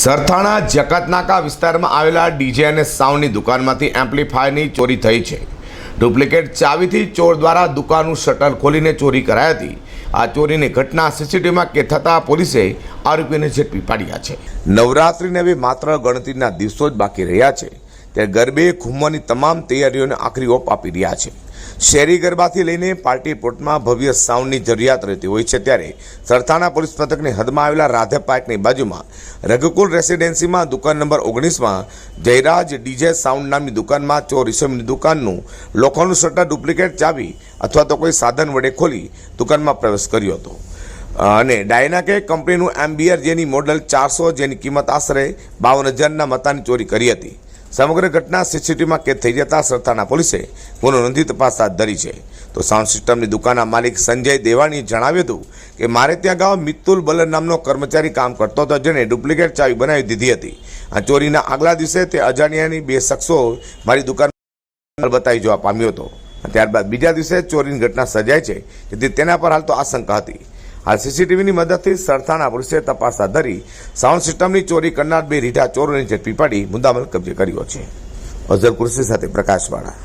સરથાણા જકાતનાકા વિસ્તારમાં આવેલા ડીજે અને સાઉન્ડની દુકાનમાંથી એમ્પ્લીફાયરની ચોરી થઈ છે. ડુપ્લિકેટ ચાવીથી ચોર દ્વારા દુકાનનું શટર ખોલીને ચોરી કરાઈ હતી. આ ચોરીની ઘટના સીસીટીવીમાં કે થતાં પોલીસે આરોપીને ઝડપી પાડ્યા છે. નવરાત્રિને બી માત્ર ગણતરીના દિવસો જ બાકી રહ્યા છે. ત્યારે ગરબે ઘૂમવાની તમામ તૈયારીઓને આખરી ઓપ આપી રહ્યા છે. શહેરી ગરબાથી લઈને પાર્ટી પોર્ટમાં ભવ્ય સાઉન્ડની જરૂરિયાત રહેતી હોય છે ત્યારે સરથાણા પોલીસ મથકની હદમાં આવેલા રાધે પાર્કની બાજુમાં રઘુકુલ રેસિડેન્સીમાં દુકાન નંબર ઓગણીસમાં જયરાજ ડીજે સાઉન્ડ નામની દુકાનમાં ચોર ઇસમની દુકાનનું લોખંડનું શટર ડુપ્લિકેટ ચાવી અથવા તો કોઈ સાધન વડે ખોલી દુકાનમાં પ્રવેશ કર્યો હતો. અને ડાયનાકે કંપનીનું એમ્બિયર જેની મોડલ ચારસો જેની કિંમત આશરે બાવન હજારના મતાની ચોરી કરી હતી. સમગ્ર ઘટના સીસીટીવીમાં કેદ થઈ જતા સરથાણા પોલીસે ગુનો નોંધી તપાસ હાથ ધરી છે. તો સાઉન્ડ સિસ્ટમની દુકાનના માલિક સંજય દેવાણીએ જણાવ્યું હતું કે, મારે ત્યાં ગામ મિત્તુલ બલન નામનો કર્મચારી કામ કરતો હતો જેને ડુપ્લિકેટ ચાવી બનાવી દીધી હતી. આ ચોરીના આગલા દિવસે તે અજાણ્યાની બે શખ્સો મારી દુકાન બતાવી જવા પામ્યો હતો. ત્યારબાદ બીજા દિવસે ચોરીની ઘટના સર્જાય છે. જેથી તેના પર હાલ તો આશંકા હતી. હાલ સીસીટીવીની મદદથી સરથાણા પોલીસે તપાસ હાથ ધરી સાઉન્ડ સિસ્ટમની ચોરી કરનાર બે રીઢા ચોરોને ઝડપી પાડી મુદ્દામાલ કબજે કર્યો છે. અઝર કુર્સી સાથે પ્રકાશવાળા.